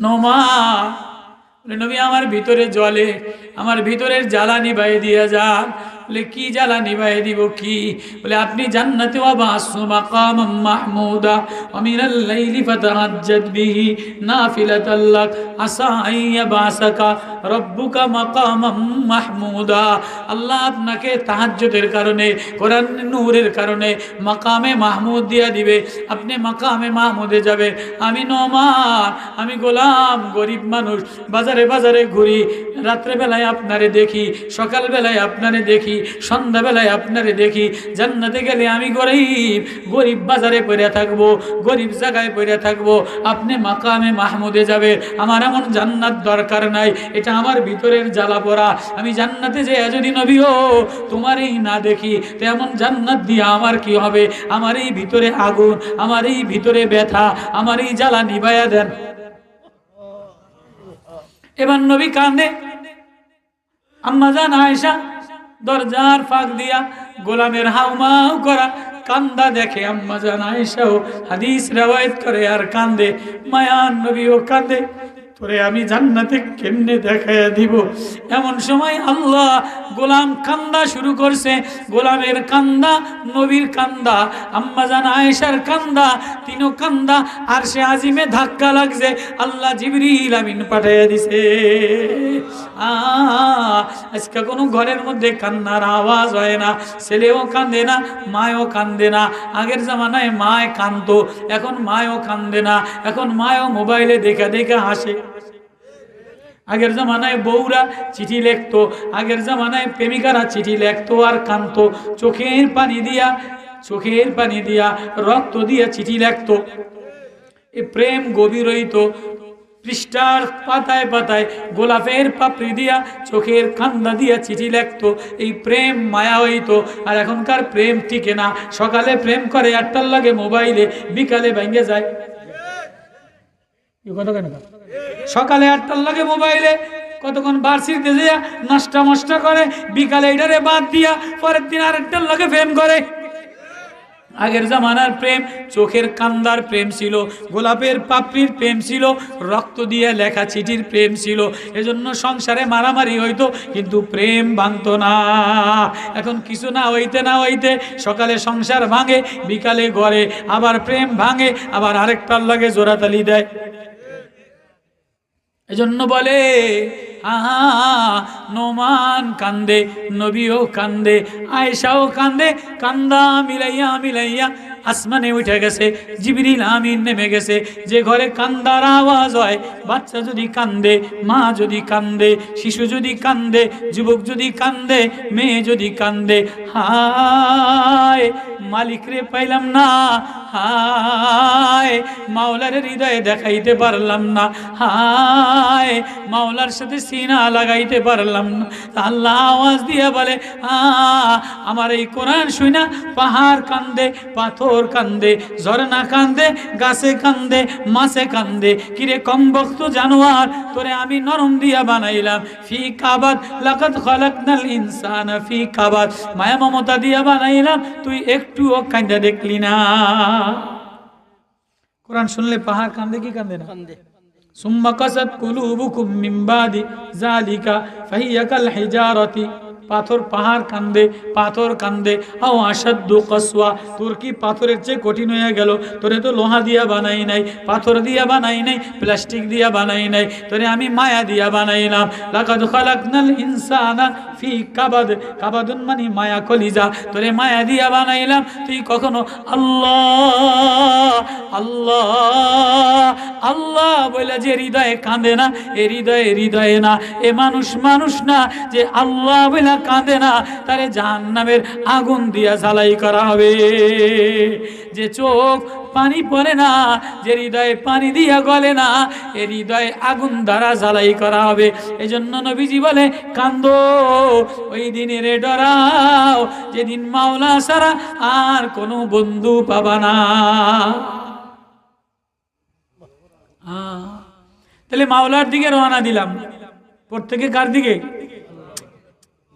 নোমা নবী আমার ভিতরে জলে আমার ভিতরের জ্বালানি বাইয়ে দিয়ে যান। বলে, কি জ্বালা নিভাই দিব কি? বলে, আপনি জান্নাতে মাহমুদা বিহি রব্বুকা মাহমুদা। আল্লাহ আপনাকে কারণে কারণে মাকামে মাহমুদ দিয়া দিবে। আপনি মাকামে মাহমুদে যাবে আমি নমান আমি গোলাম, গরিব মানুষ, বাজারে বাজারে ঘুরি, রাত্রেবেলায় আপনারে দেখি, সকালবেলায় আপনারে দেখি সন্ধ্যাবেলায় আপনারে দেখি, জান্নাতে গেলে আমি গরিব গরিব বাজারে পড়ে থাকব, গরিব জায়গায় পড়ে থাকব, আপনি মাকামে মাহমুদে যাবে আমার এমন জান্নাত দরকার নাই, এটা আমার ভিতরের জ্বালা পড়া, আমি জান্নাতে যে যদি নবী ও তোমারই না দেখি, তো এমন জান্নাত দিয়ে আমার কি হবে? আমার এই ভিতরে আগুন, আমার এই ভিতরে ব্যথা, আমার এই জ্বালা নিবাইয়া দেন। এবার নবী কান্দে আম্মা জান আয়েশা দরজার ফাঁক দিয়া গোলামের হাউমাউ করা কান্দা দেখে আম্মা জান আয়েশাও হাদিস রেওয়ায়ত করে আর কান্দে মায়ান নবীও কান্দে। তোরে আমি জান্নাতে কেমনে দেখাইয়া দিব? এমন সময় আল্লাহ গোলাম কান্দা শুরু করছে। গোলামের কান্দা, নবীর কান্দা আম্মা জান আয়েশার কান্দা, তিনও কান্দা, আর সে আজিমে ধাক্কা লাগছে। আল্লাহ জিবরিল আমিন পাঠাইয়া দিছে। আজকে কোনো ঘরের মধ্যে কান্নার আওয়াজ হয় না। ছেলেও কান্দে না, মায়ও কান্দে না। আগের জামানায় মায় কান্দতো এখন মায়ও কান্দে না। এখন মায়ও মোবাইলে দেখা, দেখে হাসে। আগের জামানায় বউরা চিঠি লিখতো, আগের জামানায় প্রেমিকারা চিঠি লিখতো আর কানতো চোখের পানি দিয়া, চোখের পানি দিয়া রক্ত দিয়া চিঠি লিখতো। এ প্রেম গভীর হইতো, পৃষ্ঠার পাতায় পাতায় গোলাপের পাপড়ি দিয়া চোখের কান্দা দিয়া চিঠি লিখতো। এই প্রেম মায়া হইতো, আর এখনকার প্রেম টিকে না। সকালে প্রেম করে আটটার লাগে মোবাইলে, বিকালে ভেঙে যায়। কথা কেন সকালে আটটার লাগে মোবাইলে কতক্ষণ বার্ষিকতে যে নষ্টা মষ্টা করে, বিকালে এটারে বাদ দিয়া পরের দিন আরেকটার লাগে প্রেম করে। আগের জামানার প্রেম, চোখের কান্দার প্রেম ছিল, গোলাপের পাপড়ির প্রেম ছিল, রক্ত দিয়ে লেখা চিঠির প্রেম ছিল। এজন্য সংসারে মারামারি হইতো, কিন্তু প্রেম ভাঙতো না। এখন কিছু না হইতে না হইতে সকালে সংসার ভাঙে, বিকালে গড়ে আবার প্রেম ভাঙে, আবার আরেকটার লাগে জোরাতালি দেয়। এজন্য বলে আহা নোমান কান্দে নবীও কান্দে আয়েশাও কান্দে কান্দা মিলাইয়া মিলাইয়া আসমানে উঠে গেছে, জিবরিল আমিন নেমে গেছে। যে ঘরে কান্দার আওয়াজ হয়, বাচ্চা যদি কান্দে, মা যদি কান্দে, শিশু যদি কান্দে, যুবক যদি কান্দে, মেয়ে যদি কান্দে, হায়, মালিক রে পাইলাম না, হায়, মাওলার হৃদয়ে দেখাইতে পারলাম না, হায়, মাওলার সাথে সিনা লাগাইতে পারলাম না। আল্লাহ আওয়াজ দিয়ে বলে আমার এই কোরআন শুনা পাহাড় কান্দে, পাথর কান্দে ঝর্ণা কান্দে গাছে কান্দে মাছে কান্দে। কিরে কম বক্ত জানোয়ার তোরে আমি নরম দিয়া বানাইলাম। ফি কাবাদ লাকাত খালাকনাল ইনসানা ফি কাবাদ। মায়া মমতা দিয়া বানাইলাম তুই একটুও কান্দা দেখলি না। কোরআন শুনলে পাহাড় কান্দে কি কান্দে না? কান্দে। সুম্মা কাসাত কুলুবুকুম মিন বাদি যালিকা ফাহিয়া কাল হিজারাতি। পাথর পাহাড় কান্দে, পাথর কান্দে। আও আসাদ্দু কসওয়া। তোর কি পাথরের চেয়ে কঠিন হয়ে গেল? তোরে তো লোহা দিয়া বানাই নাই, পাথর দিয়া বানাই নাই, প্লাস্টিক দিয়া বানাই নাই। তোরে আমি মায়া দিয়া বানাইলাম। লাকাদ খালাকনাল ইনসানা ফি কাবাদ। কাবাদুন মানে মায়া কলিজা। তোরে মায়া দিয়া বানাইলাম। তুই কখনো আল্লাহ আল্লাহ আল্লাহ বলে যে হৃদয়ে কাঁদে না, এ হৃদয়ে হৃদয়ে না। এ মানুষ মানুষ না যে আল্লাহ বলে কাঁদে না, তারে জাহান নামের আগুন দিয়া জ্বালাই করা হবে। যে চোখ পানি পড়ে না, যে হৃদয়ে পানি দিয়া গলে না, এ হৃদয়ে আগুন দ্বারা জ্বালাই করা হবে। এজন্য নবীজি বলে, কান্দ, ওই দিনের ডরাও, যেদিন মাওলা সারা আর কোনো বন্ধু পাবা না। তাহলে মাওলার দিকে রওনা দিলাম। প্রত্যেকে কার দিকে?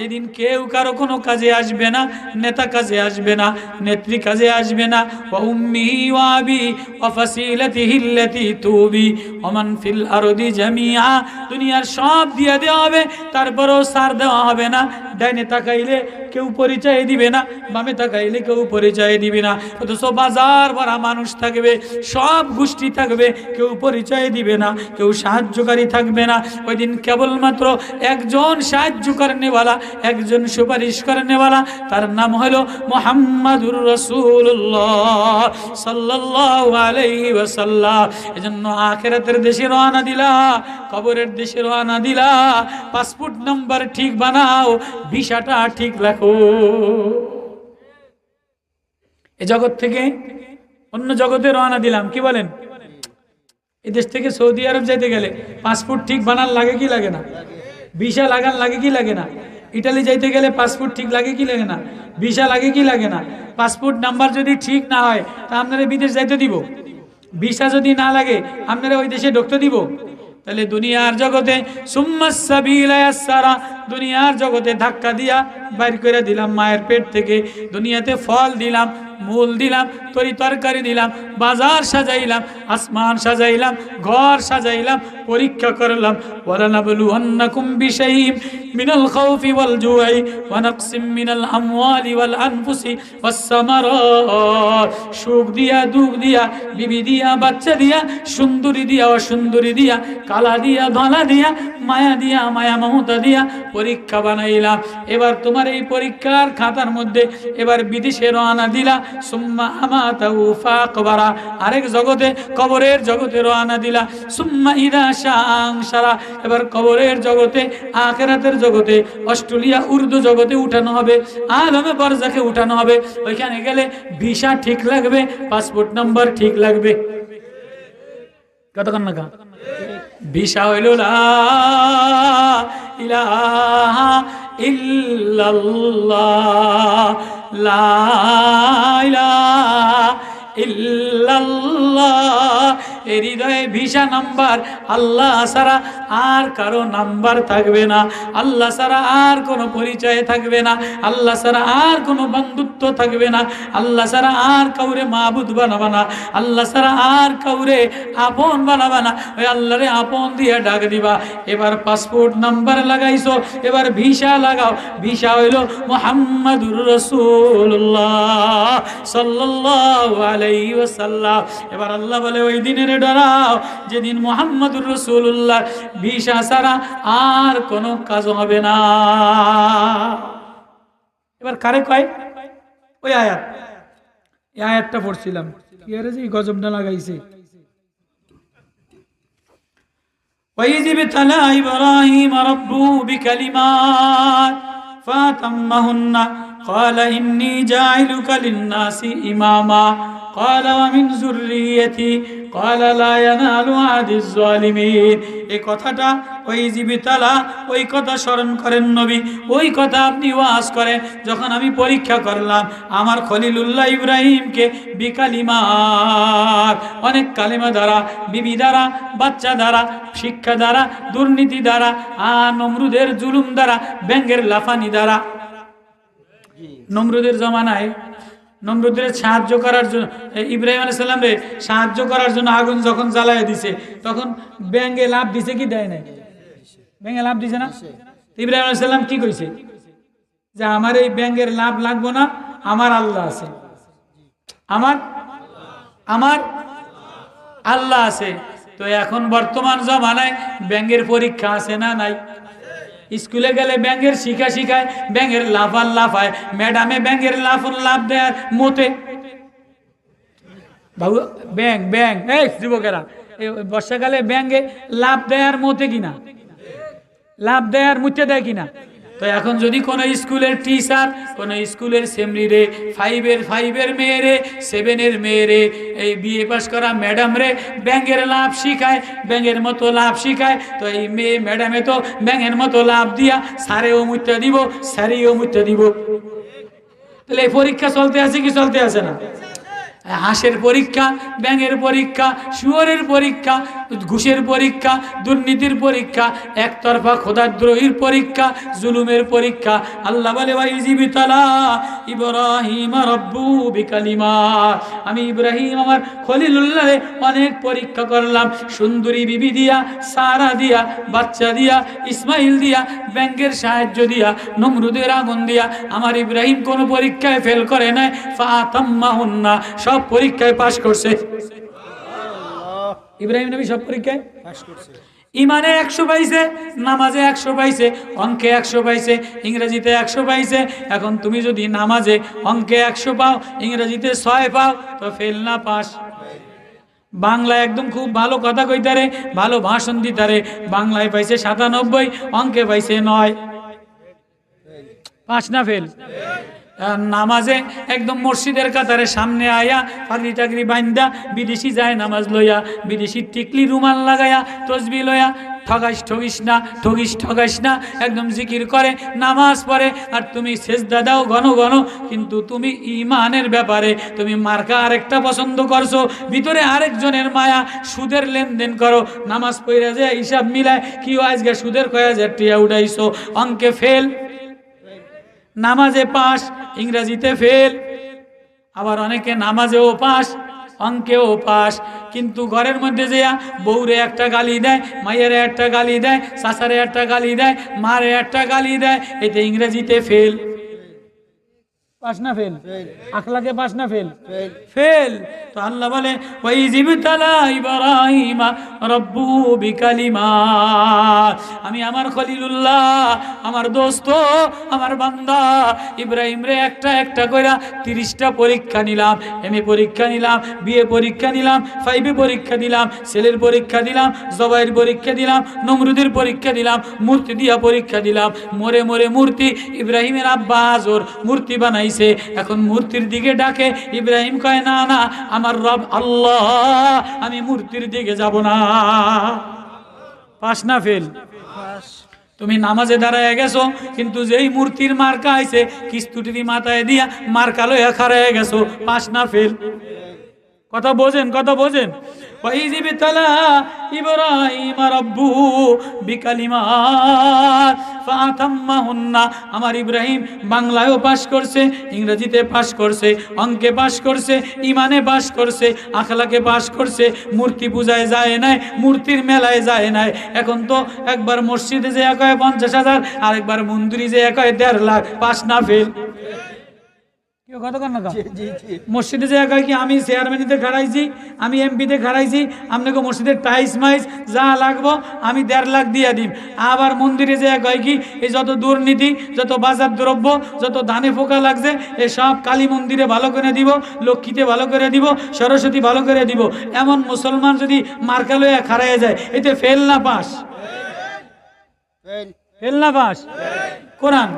যেদিন কেউ কারও কোনো কাজে আসবে না, নেতা কাজে আসবে না, নেত্রী কাজে আসবে না। ওয়া উম্মিহি ওয়া আবি ওয়া ফাসিলাতিহি আল্লাতী তুবি জামিআ। দুনিয়ার সব দিয়ে দেওয়া হবে, তারপরেও সার দেওয়া হবে না। ডাইনে তাকাইলে কেউ পরিচয় দিবে না বামে তাকাইলে কেউ পরিচয় দিবে না। অথচ বাজার ভরা মানুষ থাকবে, সব গোষ্ঠী থাকবে, কেউ পরিচয় দিবে না, কেউ সাহায্যকারী থাকবে না। ওই দিন কেবলমাত্র একজন সাহায্য করেনেওয়ালা, একজন সুপারিশ করেনেওয়ালা, তার নাম হলো মোহাম্মদুর রসুল্লাহ সাল্লাহ আলাইহি ওয়াসাল্লাম। এজন্য আখেরাতের দেশে রওনা দিলা, কবরের দেশে রওনা দিলা, পাসপোর্ট নাম্বার ঠিক বানাও ভিসাটা ঠিক রাখো। এ জগৎ থেকে অন্য জগতে রওনা দিলাম, কি বলেন? এই দেশ থেকে সৌদি আরব যাইতে গেলে পাসপোর্ট ঠিক বানান লাগে কি লাগে না? ভিসা লাগান লাগে কি লাগে না? ইটালি যাইতে গেলে পাসপোর্ট ঠিক লাগে কি লাগে না? ভিসা লাগে কি লাগে না? পাসপোর্ট নাম্বার যদি ঠিক না হয়, তা আপনারা বিদেশ যাইতে দিব। ভিসা যদি না লাগে, আপনারা ওই দেশে ঢুকতে দিব। তাহলে দুনিয়ার জগতে দুনিয়ার জগতে ধাক্কা দিয়া বাইর করে দিলাম, মায়ের পেট থেকে দুনিয়াতে ফল দিলাম। মূল দিলাম, তরি তরকারি দিলাম, বাজার সাজাইলাম, আসমান সাজাইলাম, ঘর সাজাইলাম, পরীক্ষা করলাম। ওয়ালানাবলুয়ান্নাকুম বিশাইইম মিনাল খাউফি ওয়াল জুই ওয়া নাকসিম মিনাল আমওয়ালি ওয়াল আনফুসি ওয়াস সুখ দিয়া, দুঃখ দিয়া, বিবি দিয়া, বাচ্চা দিয়া, সুন্দরী দিয়া, অসুন্দরী দিয়া, কালা দিয়া, ধলা দিয়া, মায়া দিয়া, মায়া মমতা দিয়া পরীক্ষা বানাইলাম। এবার তোমার এই পরীক্ষার খাতার মধ্যে এবার বিদেশে রওনা দিলা আরেক জগতে কবরের জগতে রওনা দিলা। সুম্মা ইদা সাংসারা এবার কবরের জগতে, আখেরাতের জগতে, অস্ট্রেলিয়া উর্দু জগতে উঠানো হবে। আলমে বরজাকে উঠানো হবে। ওইখানে গেলে ভিসা ঠিক লাগবে, পাসপোর্ট নাম্বার ঠিক লাগবে। কতক্ষণ না ভিসা হইল লা ইলাহা ইল্লাল্লাহ লা ইলাহা ভিসা নাম্বার। আল্লাহ সারা আর কারও নাম্বার থাকবে না। আল্লাহ সারা আর কোনো পরিচয় থাকবে না। আল্লাহ সারা আর কোনো বন্ধুত্ব থাকবে না। আল্লাহ সারা আর কাউরে মাহবুদ বানাবা না। আল্লাহ সারা আর কাউরে আপন বানাবা না। ওই আল্লাহরে আপন দিয়ে ডাক দিবা। এবার পাসপোর্ট নাম্বার লাগাইছো। এবার ভিসা লাগাও। ভিসা হইল মোহাম্মদুর রসুল্লাহ সাল্লাল্লাহু আলাইহি ওয়াসাল্লাম। এবার আল্লাহ বলে, ওই দিনের ডরাও। যেদিন মোহাম্মদুর রসুল্লাহ ভিসা ছাড়া আর কোনো কাজ হবে না এবার কারে কয় ওই আয়াত এই আয়াতটা পড়ছিলাম কি আরে যে এই গজবটা লাগাইছে وإذ ابتلى إبراهيم ربه بكلمات فأتمهن قال إني جاعلك للناس إماما قال ومن ذريتي قال لا ينال عهد الظالمين এই কথাটা ওই জীবিতালা ওই কথা স্মরণ করেন নবী ওই কথা আপনি ওয়াজ করেন যখন আমি পরীক্ষা করলাম আমার খলিলুল্লাহ ইব্রাহিমকে বিকালিমার অনেক কালিমা দ্বারা বিবি দ্বারা বাচ্চা দ্বারা শিক্ষা দ্বারা দুর্নীতি দ্বারা আর নমরুদের জুলুম দ্বারা ব্যাঙ্গের লাফানি দ্বারা নমরুদের জমানায় নমরুদের সাহায্য করার জন্য ইব্রাহিম আলাইহিস সালাম রে সাহায্য করার জন্য আগুন যখন জ্বালায় দিছে, তখন ব্যাঙ্গে লাভ দিছে কি দেয় নাই? ব্যাঙ্গে লাভ দিছে না? ইব্রাহিম আলাইহিস সালাম কি কইছে? যে আমার এই ব্যাঙ্গের লাভ লাগবো না, আমার আল্লাহ আছে। আমার? আমার আল্লাহ আছে। তো এখন বর্তমান জমানায় ব্যাঙ্গের পরীক্ষা আছে না নাই? স্কুলে গেলে ব্যাঙ্গের শিখা শিখায় ব্যাঙ্গের লাফার লাফায়। ম্যাডামে ব্যাঙ্গের লাফন লাভ দেয়ার মতে। বাবু ব্যাং ব্যাং এই যুবকেরা বর্ষাকালে ব্যাঙ্গে লাভ দেয়ার মতে কিনা? লাভ দেয়ার মুতে দেয় কিনা? তো এখন যদি কোনো স্কুলের টিচার কোনো স্কুলের সেমরিরে ফাইভের ফাইভের মেয়েরে সেভেনের মেয়েরে এই বিএ পাস করা ম্যাডাম রে ব্যাঙ্গের লাভ শিখায় ব্যাঙ্গের মতো লাভ শিখায়, তো এই মেয়ে ম্যাডামে তো ব্যাঙ্গের মতো লাভ দিয়া সারেও মুতে দিব সারেও মুতে দিব। তাহলে এই পরীক্ষা চলতে আছে কি চলতে আছে না? হাঁসের পরীক্ষা, ব্যাঙের পরীক্ষা, শুয়োরের পরীক্ষা ঘুষের পরীক্ষা, দুর্নীতির পরীক্ষা, একতরফা খোদাদ্রোহীর পরীক্ষা, জুলুমের পরীক্ষা। আল্লাহ বলে ইব্রাহিম রব্বু বিকালিমা। আমি ইব্রাহিম, আমার খলিলুল্লাহ অনেক পরীক্ষা করলাম। সুন্দরী বিবি দিয়া, সারা দিয়া, বাচ্চা দিয়া, ইসমাইল দিয়া, ব্যাংকের সাহায্য দিয়া, নমরুদের আগুন দিয়া। আমার ইব্রাহিম কোনো পরীক্ষায় ফেল করে নাই। ফাতাম্মাহুন্না, সব পরীক্ষায় পাশ করছে। ইব্রাহিম নবী সব পরীক্ষায়? ইমানে একশো পাইছে নামাজে একশো পাইছে অঙ্কে একশো পাইছে ইংরেজিতে একশো পাইছে এখন তুমি যদি নামাজে অঙ্কে একশো পাও ইংরেজিতে ছয় পাও তো ফেল না পাস। বাংলা একদম খুব ভালো কথা কইতারে ভালো ভাষণ দিতারে। বাংলায় পাইছে সাতানব্বই অঙ্কে পাইছে নয়। পাঁচ না ফেল নামাজে একদম মসজিদের কাতারে সামনে আয়া পাগড়ি টাগরি বাইন্দা, বিদেশি যায় নামাজ লইয়া, বিদেশি টিকলি রুমাল লাগায়া, তসবি লইয়া, ঠগাইস, ঠগিস না, ঠগিস, ঠগাইস না, একদম জিকির করে, নামাজ পড়ে, আর তুমি সেজদা দাও ঘন ঘন, কিন্তু তুমি ইমানের ব্যাপারে, তুমি মার্কা আরেকটা পছন্দ করছ, ভিতরে আরেকজনের মায়া, সুদের লেনদেন করো, নামাজ পড়ে যায় হিসাব মিলায়, কি আজকে সুদের কয়া যায় টিয়া উঠাইছো, অঙ্কে ফেল। নামাজে পাস ইংরেজিতে ফেল। আবার অনেকে নামাজেও পাস, অঙ্কেও পাস, কিন্তু ঘরের মধ্যে যেয়া বউরে একটা গালি দেয়, মায়েরে একটা গালি দেয় শাশারে একটা গালি দেয়, মারে একটা গালি দেয়, এতে ইংরেজিতে ফেল। পাস না ফেল? আখলাকে পাস না ফেল? ফেল। তো আল্লাহ বলে ওই জিবতালা ইব্রাহিমা রব্বু বিকালিমাত আমি আমার খলিলুল্লাহ আমার দোস্ত আমার বান্দা ইব্রাহিম রে একটা একটা কইরা তিরিশটা পরীক্ষা নিলাম এম এ পরীক্ষা নিলাম বিএ পরীক্ষা নিলাম ফাইভে পরীক্ষা দিলাম সেলের পরীক্ষা দিলাম জবাইয়ের পরীক্ষা দিলাম নমরুদের পরীক্ষা দিলাম মূর্তি দিয়া পরীক্ষা দিলাম। মরে মোরে মূর্তি ইব্রাহিমের আব্বা আজর মূর্তি বানাইছে এখন মূর্তির দিকে ডাকে, ইব্রাহিম কয়, না না, আমার রব আল্লাহ, আমি মূর্তির দিকে যাব না। পাস না ফেল? তুমি নামাজে দাঁড়ায় গেছো, কিন্তু যেই মূর্তির মার্কা আইছে কিস্তুটি মাথায় দিয়া মার্কা লইয়া খাড়ায় গেছো। পাস না ফেল? কথা বোঝেন কথা বোঝেন। ওয়াইজিবি তালা ইব্রাহিম রাব্বু বিকালিমাত ফাতাম্মাহুন্না আমার ইব্রাহিম বাংলায়ও পাশ করছে, ইংরেজিতে পাশ করছে, অঙ্কে পাশ করছে, ইমানে পাশ করছে, আখলাকে পাশ করছে, মূর্তি পূজায় যায় নাই, মূর্তির মেলায় যায় নাই এখন তো একবার মসজিদে যে একায় পঞ্চাশ হাজার, আরেকবার মন্দিরে যে একায় দেড় লাখ পাশ না ফেল? মসজিদে যে একা কি আমি চেয়ারম্যানিতে খাড়াইছি আমি এমপিতে খাড়াইছি আপনাকে মসজিদের টাইস মাইস যা লাগবো আমি দেড় লাখ দিয়ে দিম। আবার মন্দিরে যে এক কি এই যত দুর্নীতি যত বাজার দ্রব্য যত ধানে ফোকা লাগছে এ সব কালী মন্দিরে ভালো করে দিব লক্ষ্মীতে ভালো করে দিব সরস্বতী ভালো করে দিব। এমন মুসলমান যদি মার্কালয়ে খাড়াইয়া যায় এতে ফেল না পাস? ফেল। না পাস? কোরআন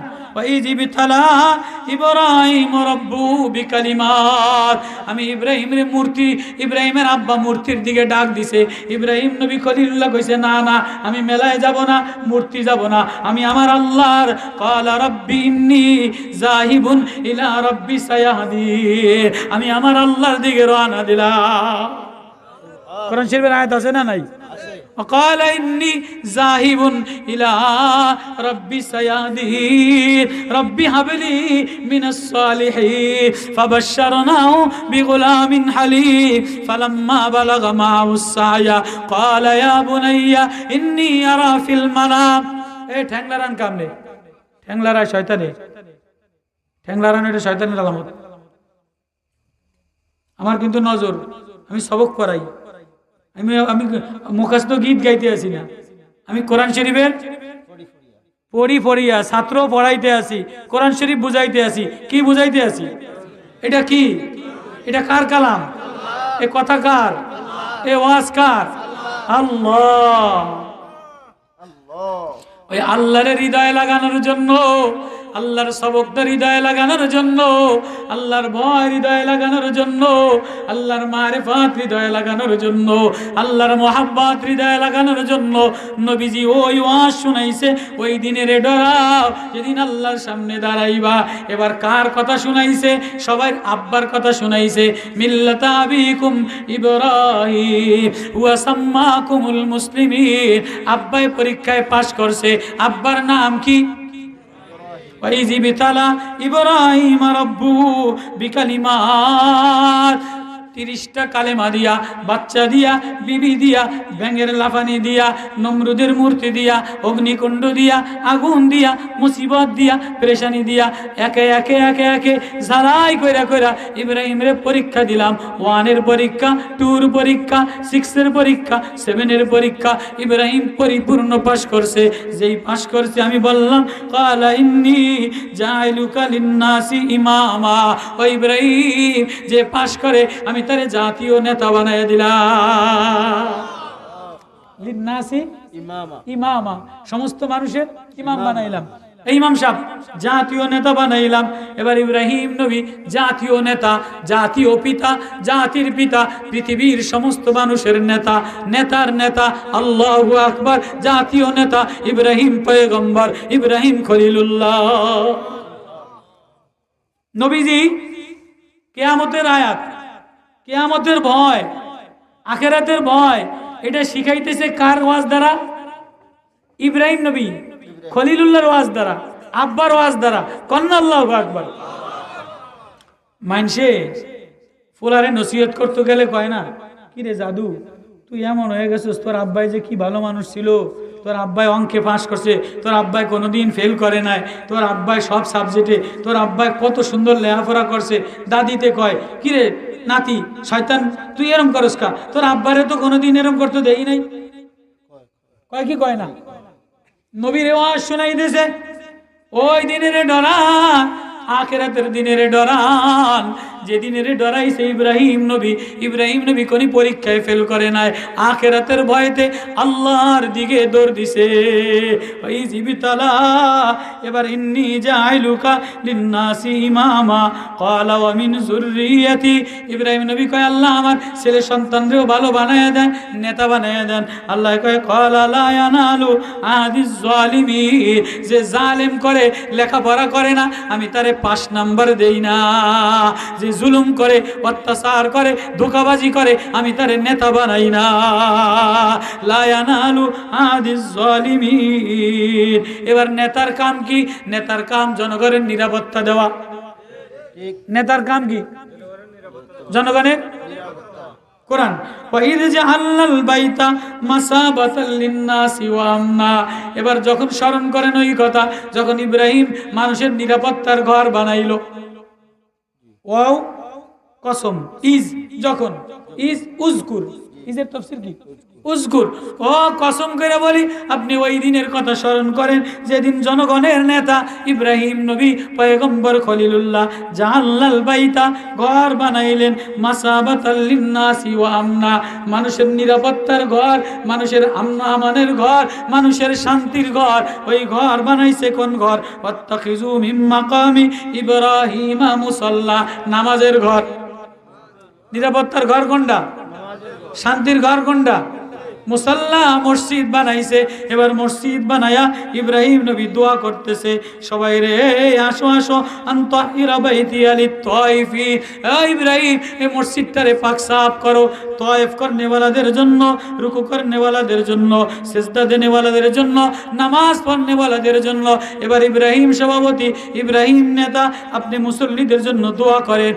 আমি ইব্রাহিমের মূর্তি, ইব্রাহিমের আব্বা মূর্তির দিকে ডাক দিছে। ইব্রাহিম নবী খলিল্লা কইছে, না না, আমি মেলায় যাব না, মূর্তি যাব না। আমি আমার আল্লাহর কালা রব্বি ইন্নি জাহিবুন ইলা রব্বি সায়াহাদি আমি আমার আল্লাহর দিকে রওনা দিলাম। কোরআন শরীফের আয়াত আছে না নাই? وقال إني ذاهب إلى ربي سيهدين ربي هب لي من الصالحين فبشرناه بغلام حليم فلما بلغ معه السعي قال يا بني إني أرى في المنام এই ঠ্যাংলারান কামনে ঠ্যাংলারা শয়তানে ঠ্যাংলারান এটা শয়তানের আলামত আমার কিন্তু নজর আমি সবক করাই আমি আমি মুখাস্ত গীত গাইতে আসি না। আমি কোরআন শরীফের পড়ি পড়িয়া ছাত্র পড়াইতে আসি কোরআন শরীফ বুঝাইতে আসি কি বুঝাইতে আসি এটা কি? এটা কার কালাম? এ কথা কার? এ ওয়াজ কার? আল্লাহ। ওই আল্লাহরে হৃদয় লাগানোর জন্য আল্লাহর সবকটা হৃদয়ে লাগানোর জন্য, আল্লাহর ভয় হৃদয়ে লাগানোর জন্য, আল্লাহর মারেফাত হৃদয়ে লাগানোর জন্য, আল্লাহর মোহাব্বত হৃদয়ে লাগানোর জন্য। নবীজি ওই ওয়াজ শুনাইছে, ওই দিনের ডরাও, যেদিন আল্লাহর সামনে দাঁড়াইবা। এবার কার কথা শুনাইছে? সবাই আব্বার কথা শুনাইছে। মিল্লাতা আবিকুম ওয়া সাম্মাকুমুল মুসলিমিন। আব্বাই পরীক্ষায় পাশ করছে। আব্বার নাম কি? ওই জীবিতালা ইব্রাহিম রব্বু বিকালিমাত তিরিশটা কালেমা দিয়া, বাচ্চা দিয়া, বিবি দিয়া, ব্যাঙের লাফানি দিয়া, নমরুদের মূর্তি দিয়া, অগ্নিকুণ্ড দিয়া, আগুন দিয়া, মুসিবত দিয়া, পেরেশানি দিয়া, একে একে একে একে ঝালাই কইরা কইরা ইব্রাহিমরে পরীক্ষা দিলাম। ওয়ানের পরীক্ষা, টুর পরীক্ষা, সিক্সের পরীক্ষা, সেভেনের পরীক্ষা, ইব্রাহিম পরিপূর্ণ পাশ করছে। যেই পাশ করছে আমি বললাম, কালা ইন্নি জাইলুকা লিন্নাসি ইমামা। ও ইব্রাহিম, যে পাশ করে আমি তারে জাতীয় নেতা বানায় দিলাম লিন্নাসি? ইমামা। ইমামা। সমস্ত মানুষের ইমাম। বানাইলাম। এই ইমাম সাহেব জাতীয় নেতা বানাইলাম। এবার ইব্রাহিম নবী জাতীয় নেতা জাতীয় পিতা জাতির পিতা পৃথিবীর সমস্ত মানুষের নেতা নেতার নেতা আল্লাহ আকবার জাতীয় নেতা ইব্রাহিম পয়গম্বর ইব্রাহিম খলিলুল্লাহ। নবীজি কেয়ামতের আয়াত। কেয়ামতের ভয়, আখেরাতের ভয়, এটা শিখাইতেছে কার ওয়াজ দ্বারা? ইব্রাহিম নবী, খলিলুল্লাহর ওয়াজ দ্বারা, আব্বার ওয়াজ দ্বারা, কন্যা আল্লাহ আকবার। মানসে ফুলারে নসিহত করতে গেলে কয় না কি রে জাদু, তুই এমন হয়ে গেছিস, তোর আব্বাই যে কি ভালো মানুষ ছিল তোর আব্বাই অঙ্কে পাস করছে, তোর আব্বাই কোনোদিন ফেল করে নাই, তোর আব্বাই সব সাবজেক্টে তোর আব্বাই কত সুন্দর লেখাপড়া করছে, দাদিতে কয় কি রে নাতি, শয়তান, তুই এরম করস কা? তোর আব্বারে তো কোনোদিন এরম করতে দেই নাই। কয় কি কয় না? নবীর ওয়াজ শোনাই দিয়েছে ওই দিনের ডরা আখেরাতের দিনের ডরান যে দিনের ডরাইছে ইব্রাহিম নবী ইব্রাহিম নবী কোন পরীক্ষায় ফেল করে নাই। আখেরাতের ভয়তে আল্লাহর দিকে দৌড় দিছে। ওই জীবিতালা, এবার ইন্নি জাইলুকা লিন্নাসি ইমামা, ক্বালা ওয়া মিন যুররিয়াতি। ইব্রাহিম নবী কয়, আল্লাহ আমার ছেলে সন্তানদেরও ভালো বানায় দেন, নেতা বানায় দেন। আল্লাহ কয়, ক্বালা লা ইয়ানালু আদিজ জালিমিন, যে জালেম করে লেখাপড়া করে না, আমি তারে পাঁচ নাম্বার দেই না। যে জুলুম করে, অত্যাচার করে, ধোকাবাজি করে, আমি তারে নেতা বানাই না। লায়ানালু জালিমিন। এবার নেতার কাম কি? নেতার কাম জনগণের নিরাপত্তা দেওয়া। নেতার কাম কি? জনগণের এবার যখন স্মরণ করেন ওই কথা, যখন ইব্রাহিম মানুষের নিরাপত্তার ঘর বানাইলো ওয়াও কসম ইজ যখন ইজ উজকুর ইজের তফসির কি? উজকুর ও, কসম করে বলি, আপনি ওই দিনের কথা স্মরণ করেন, যেদিন জনগণের নেতা ইব্রাহিম নবী, পয়গম্বর খলিলুল্লাহ জাহাল্লাল বাইতা ঘর বানাইলেন মাসাবাতাল্লিন্নাসি ওয়া আমনা। মানুষের নিরাপত্তার ঘর, মানুষের আমনা আমানের ঘর, মানুষের শান্তির ঘর। ওই ঘর বানাইছে কোন ঘর? ওয়াত্তাখিজু মিন মাকামি ইব্রাহিমা মুসাল্লা। নামাজের ঘর। নিরাপত্তার ঘর কোনটা? শান্তির ঘর কোনটা? মুসাল্লা মসজিদ বানাইছে। এবার মসজিদ বানায়া ইব্রাহিম নবী দোয়া করতেছে। সবাই রে, আসো আসো। ইব্রাহিম এই মসজিদটারে পাক সাফ করো। তয়েফ করনেওয়ালাদের জন্য, রুকু করনেওয়ালাদের জন্য, সেজদা দেনেওয়ালাদের জন্য, নামাজ পড়নেওয়ালাদের জন্য। এবার ইব্রাহিম সভাপতি, ইব্রাহিম নেতা, আপনি মুসল্লিদের জন্য দোয়া করেন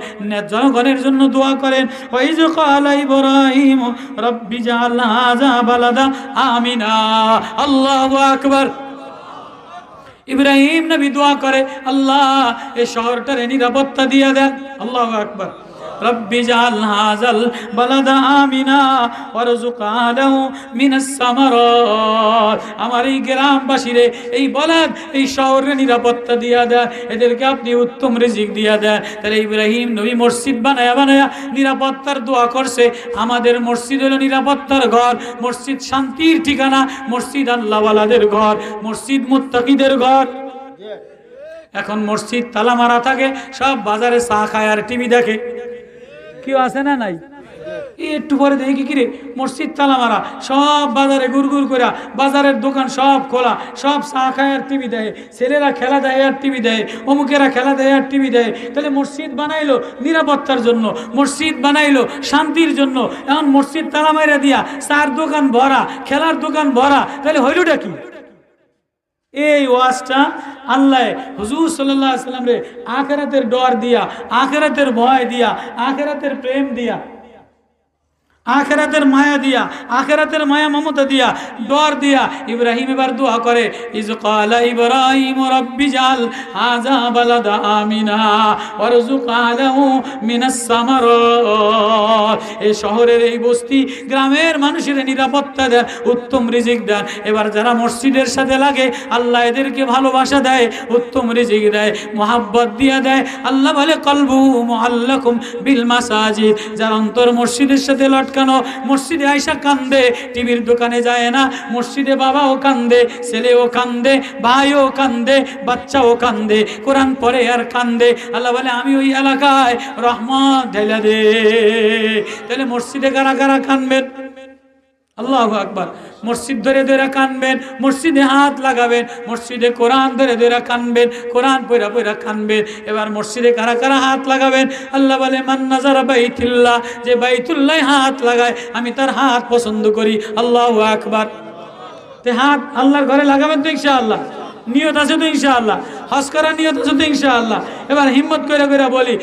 জনগণের জন্য দোয়া করেন। ওই যে কালা ইব্রাহিম, রব্বি হাযা বালাদা, আমিনা, আল্লাহ আকবর। ইব্রাহিম নবী দোয়া করে, আল্লাহ এই শহরটারে নিরাপত্তা দিয়ে দেন। আল্লাহ আকবার। জাল হাজাল বালাদা আমিনা ওয়ারজুক আলাহু মিনাস সামারাত। আমার এই গ্রামবাসীরে এই বলাদ এই শহরে নিরাপত্তা দিয়া দেয় এদেরকে আপনি উত্তম রিজিক দিয়া দেয় তাহলে ইব্রাহিম নবী মসজিদ বানায়া বানায়া নিরাপত্তার দোয়া করছে। আমাদের মসজিদ হলো নিরাপত্তার ঘর মসজিদ শান্তির ঠিকানা মসজিদ আল্লাহওয়ালাদের ঘর মসজিদ মুত্তাকিদের ঘর। এখন মসজিদ তালা মারা থাকে সব বাজারে চা খায় আর টিভি দেখে। কেউ আছে না নাই? একটু পরে দেখি কি রে, মসজিদ তালা মারা, সব বাজারে গুড়গুড় করে বাজারের দোকান সব খোলা, সব চা খায় আর টিভি দেয়, ছেলেরা খেলা দেয় আর টিভি দেয়, অমুকেরা খেলা দেয় আর টিভি দেয়, তাহলে মসজিদ বানাইলো নিরাপত্তার জন্য, মসজিদ বানাইলো শান্তির জন্য, এখন মসজিদ তালা মাইরা দিয়া চার দোকান ভরা, খেলার দোকান ভরা, তাহলে হইলটা কি? এই ওয়াজটা আল্লাহ হুজুর সাল্লাহ সাল্লাম রে আখেরাতের ডর দিয়া, আখেরাতের ভয় দিয়া, আখেরাতের প্রেম দিয়া আখেরাতের মায়া দিয়া, আখেরাতের মায়া মমতা দিয়া, ডর দিয়া ইব্রাহিম এবার দোয়া করে, ইজ কালা ইব্রাহিম রব্বি জাল হাজা বালাদা আমিনা ওয়ারজুক মিনাস সামারাত। এই শহরের এই বস্তি গ্রামের মানুষের নিরাপত্তা দেন উত্তম রিজিক দেন এবার যারা মসজিদের সাথে লাগে, আল্লাহ এদেরকে ভালোবাসা দেয়, উত্তম রিজিক দেয়, মোহাব্বত দিয়ে দেয়। আল্লাহ বলে, কলবু মোহাল্লাকুম বিল মাসাজিদ। যার অন্তর মসজিদের সাথে লটকানো মসজিদে আয়সা কান্দে, টিভির দোকানে যায় না। মসজিদে বাবাও কান্দে, ছেলেও কান্দে, ভাইও কান্দে, বাচ্চাও কান্দে, কোরআন পরে আর কান্দে। আল্লাহ বলে, আমি ওই এলাকায় রহমত ঢেলে দে। তাহলে মসজিদে কারা কারা কানবেন? আল্লাহ আকবার। মসজিদ ধরে ধরে কানবেন, মসজিদে হাত লাগাবেন, মসজিদে কোরআন ধরে ধরে কানবেন, কোরআন পয়রা পয়রা কানবেন, এবার মসজিদে কারা কারা হাত লাগাবেন? আল্লাহ বলে, মান নাজারা বাইতুল্লাহ যে বাইতুল্লাহ হাত লাগায়, আমি তার হাত পছন্দ করি। আল্লাহ আকবার। তে হাত আল্লাহর ঘরে লাগাবেন তো ইনশাআল্লাহ। নিয়ত আছে তো ইনশাআল্লাহ। হজ করার নিয়ত আছে তো ইনশাআল্লাহ। এবার হিম্মত করে করে বলি